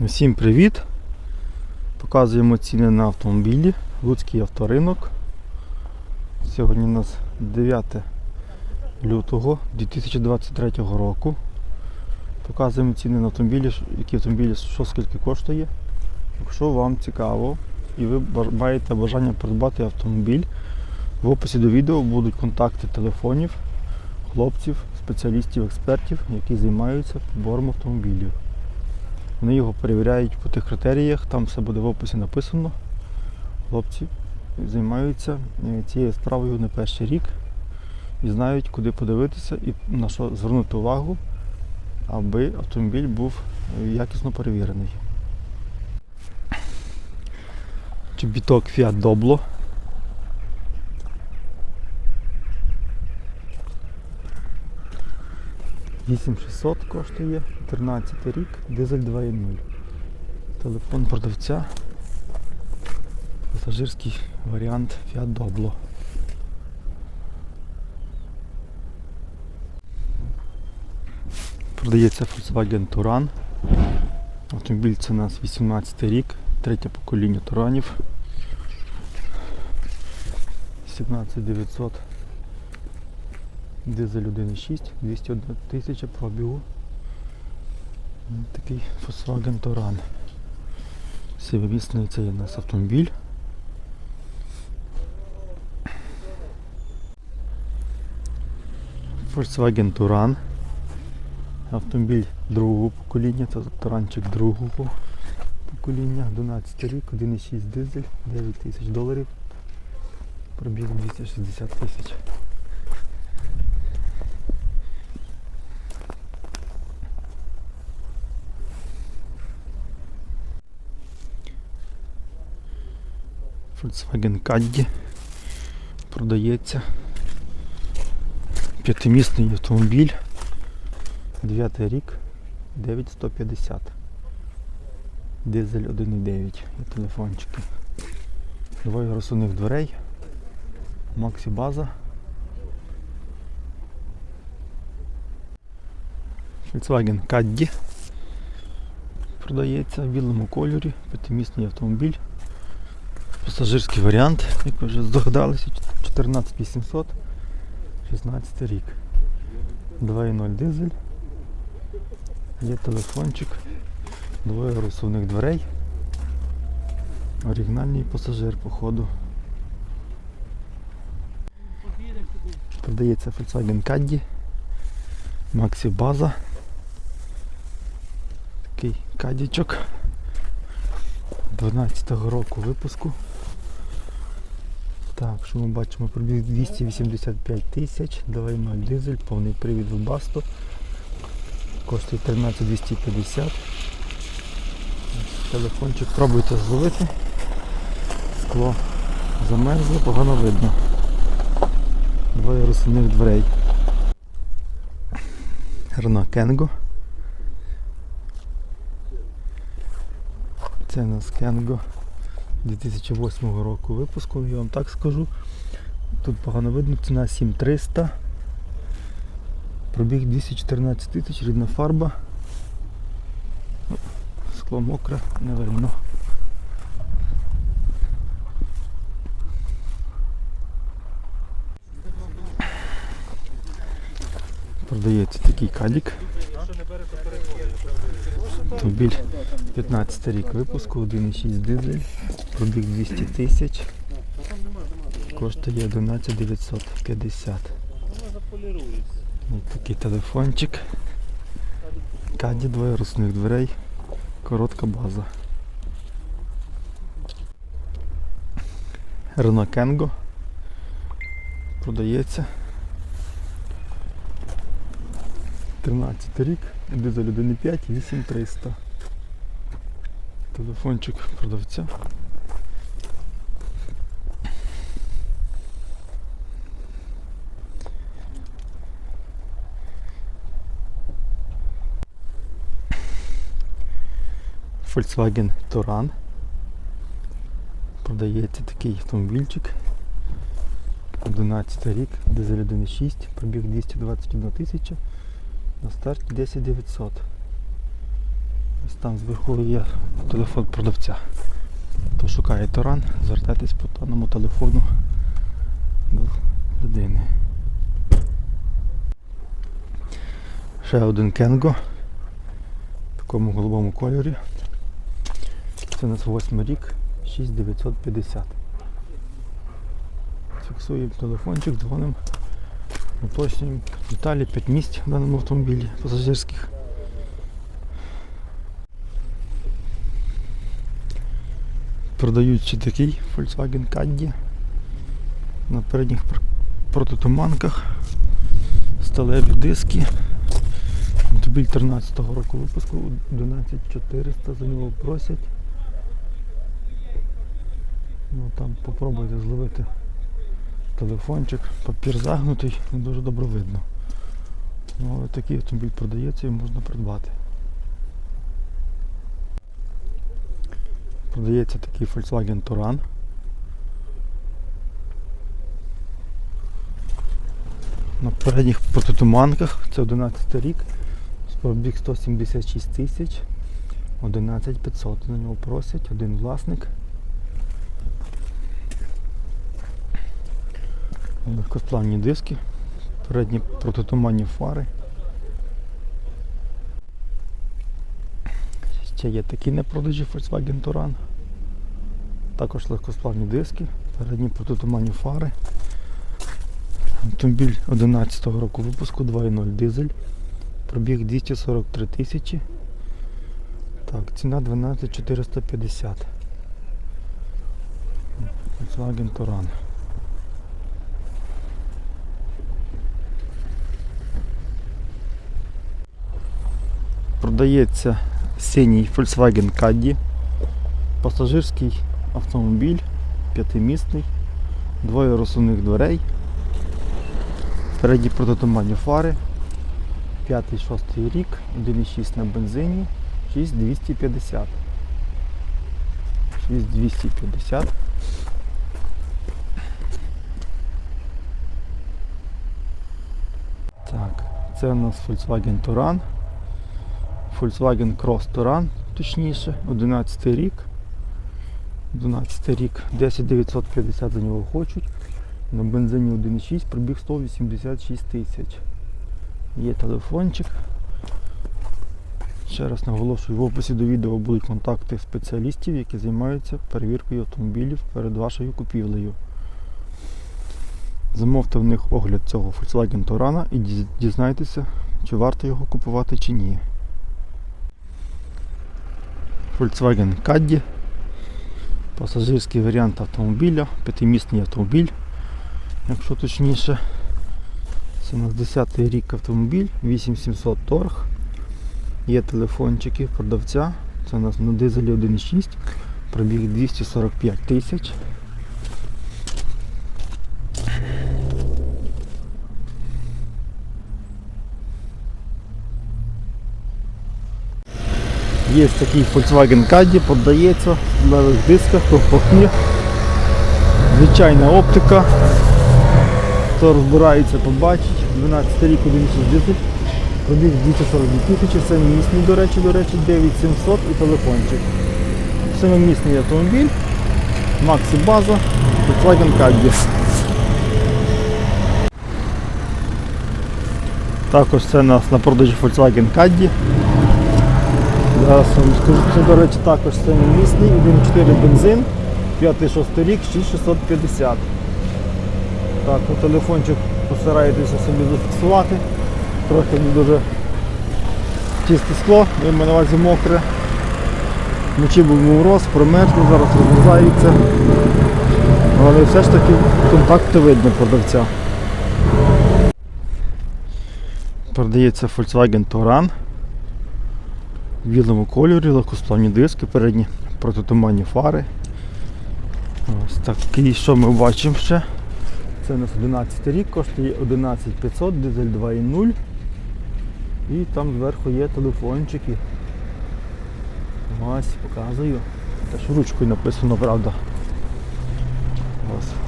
Всім привіт! Показуємо ціни на автомобілі. Луцький авторинок. Сьогодні у нас 9 лютого 2023 року. Показуємо ціни на автомобілі, які автомобілі, що скільки коштує. Якщо вам цікаво і ви маєте бажання придбати автомобіль, в описі до відео будуть контакти телефонів хлопців, спеціалістів, експертів, які займаються підбором автомобілів. Вони його перевіряють по тих критеріях, там все буде в описі написано. Хлопці займаються е, цією справою не перший рік і знають, куди подивитися і на що звернути увагу, аби автомобіль був якісно перевірений. Чобіток Fiat Doblo. Вісім 600 коштує, 13 рік, дизель 2.0. Телефон продавця. Пасажирський варіант Fiat Doblo. Продається Volkswagen Touran. Автомобіль це у нас 18 рік, третє покоління Туранів. 17900 Дизель 1.6, 201 тисяча пробігу. Такий Volkswagen Touran. Сівомісний це є у нас автомобіль. Volkswagen Touran. Автомобіль другого покоління, це таранчик другого покоління, 12 рік, 1,6 дизель, 9 тисяч доларів. Пробіг 260 тисяч. Volkswagen Caddy продається. П'ятимісний автомобіль. 9 рік, 9150. Дизель 1.9 і телефончики. Двоє розсувних дверей. Максі база. Volkswagen Caddy. Продається в білому кольорі, п'ятимісний автомобіль. Пасажирський варіант, як ви вже здогадалися, 14800, 16 рік. 2.0 дизель. Є телефончик, двоє розсувних дверей. Оригінальний пасажир, походу. Продається Volkswagen Caddy. Maxi база. Такий кадічок. 12-го року випуску. Так, що ми бачимо, пробіг 285 тисяч, 2.0 дизель, повний привід в Басту. Коштує 13 250. Телефончик пробуйте зловити. Скло замерзло, погано видно. Двоє розсувних дверей. Renault Кенго. Це у нас Кенго 2008 року випуску, я вам так скажу. Тут погано видно, ціна 7300. Пробіг 214 тисяч, рідна фарба. Ну, Скло мокре, не видно. Продається такий кадік. Автомобіль 15 рік випуску, 1,6 дизель, пробіг 200 тисяч, коштує 11 950. Ось такий телефончик. Каді двоє русних дверей, коротка база. Renault Кенго продається. 13 рік, дизель 1.5, 8300. Телефончик продавця. Volkswagen Touran. Продається такий автомобільчик. 11 рік, дизель 1.6, пробіг 221 тисяча. На старті 10 900. Ось там зверху є телефон продавця. Хто шукає Торан, звертайтесь по даному телефону до людини. Ще один Кенго в такому голубому кольорі. Це у нас восьмий рік, 6950. Фіксуємо телефончик, дзвонимо, уточнюємо деталі 5 місць в даному автомобілі пасажирських. Продають ще такий Volkswagen Caddy на передніх протитуманках, сталеві диски. Автомобіль 13-го року випуску 11400 за нього просять. Ну там попробуйте зловити телефончик, папір загнутий, не дуже добре видно. Ну, але такий автомобіль продається і можна придбати. Продається такий Volkswagen Touran. На передніх протитуманках, це 11 рік, пробіг 176 тисяч, 11500 за нього просять, один власник. Легкосплавні диски, передні протитуманні фари. Ще є такі на продажі Volkswagen Touran. Також легкосплавні диски, передні протитуманні фари. Автомобіль 11 року випуску 2.0 дизель. Пробіг 243 тисячі. Так, ціна 12450. Volkswagen Touran. Продається синій Volkswagen Caddy. Пасажирський автомобіль, п'ятимісний, двоє розсувних дверей, передні протитуманні фари, 5-6 рік, 1,6 на бензині, 6250. 6250. Так, це у нас Volkswagen Touran. Volkswagen Cross Touran, точніше, 11 рік. 12 рік, 10950 за нього хочуть. На бензині 1,6, пробіг 186 тисяч. Є телефончик. Ще раз наголошую, в описі до відео будуть контакти спеціалістів, які займаються перевіркою автомобілів перед вашою купівлею. Замовте в них огляд цього Volkswagen Touran і дізнайтеся, чи варто його купувати чи ні. Volkswagen Caddy. Пасажирський варіант автомобіля, п'ятимісний автомобіль, якщо точніше. Це у нас 10 рік автомобіль, 8700 торг. Є телефончики продавця. Це у нас на дизелі 1.6, пробіг 245 тисяч. Є такий Volkswagen Caddy, подається в левих дисках, компактні. Звичайна оптика. Хто розбирається, побачить. 12 рік 1,6 дизель. Пробіг 242 тисячі, це місний, до речі, до речі, 9700 і телефончик. Семимісний автомобіль. Максі база, Volkswagen Caddy. Також це у нас на продажі Volkswagen Caddy. Зараз вам скажу, це, до речі, також семимісний, 1.4 бензин, 5-6 рік, 6650. Так, ну, телефончик постарайтеся собі зафіксувати. Трохи не дуже чисте скло, я на увазі мокре. Вночі був мороз, промерзли, зараз розмерзається. Але все ж таки контакти видно продавця. Продається Volkswagen Touran в білому кольорі, легкосплавні диски, передні протитуманні фари. Ось такий, що ми бачимо ще. Це у нас 11 рік, коштує 11500, дизель 2.0. І там зверху є телефончики. Ось, показую. Теж ручкою написано, правда. Ось.